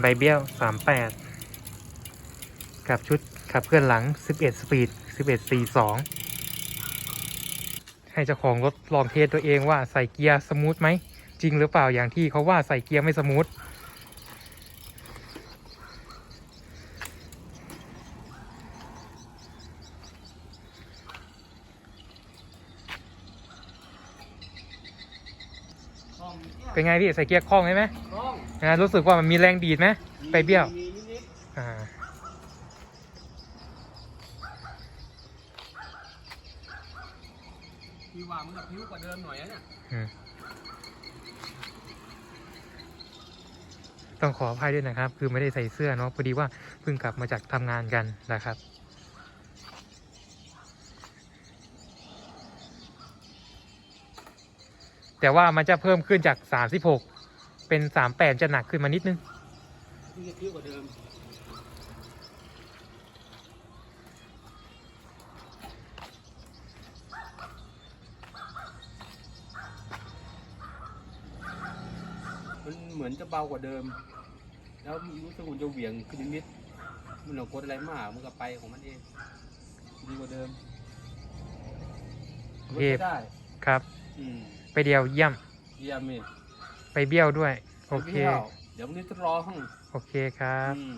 ใบเบี้ยว 38 กับชุดขับเคลื่อนหลัง 11 สปีด 11 42 ให้เจ้าของรถลองเทสตัวเองว่าใส่เกียร์สมูทไหม จริงหรือเปล่าอย่างที่เขาว่าใส่เกียร์ไม่สมูทเป็นไงพี่ใส่เกียร์คล่องใช่ไหมคล่ นะรู้สึกว่ามันมีแรงดีดไหมไปเบี้ยวมีนิดอ่าๆพี่ว่ามันกับพิ้วกว่าเดิมหน่อยนะเนี่ยอืมต้องขออภัยด้วยนะครับ คือไม่ได้ใส่เสื้อเนาะพอดีว่าเพิ่งกลับมาจากทำงานกันนะครับแต่ว่ามันจะเพิ่มขึ้นจาก 36 เป็น38จะหนักขึ้นมานิดนึงพี่กับพิ้วกว่าเดิมมันเหมือนจะเบากว่าเดิม แล้วรู้สึกมันจะเหวี่ยงขึ้นนิดๆมันเรากดอะไรมากมันก็ไปของมันเองดีกว่าเดิมโอเครถใช้ได้ครับ อืมไปเดียวเยี่ยม เยี่ยมเลย ไปเบี้ยวด้วย โอเคดี๋ยวพี่าเดี๋ยววันนี้จะรอห้องโอเคครับ อืม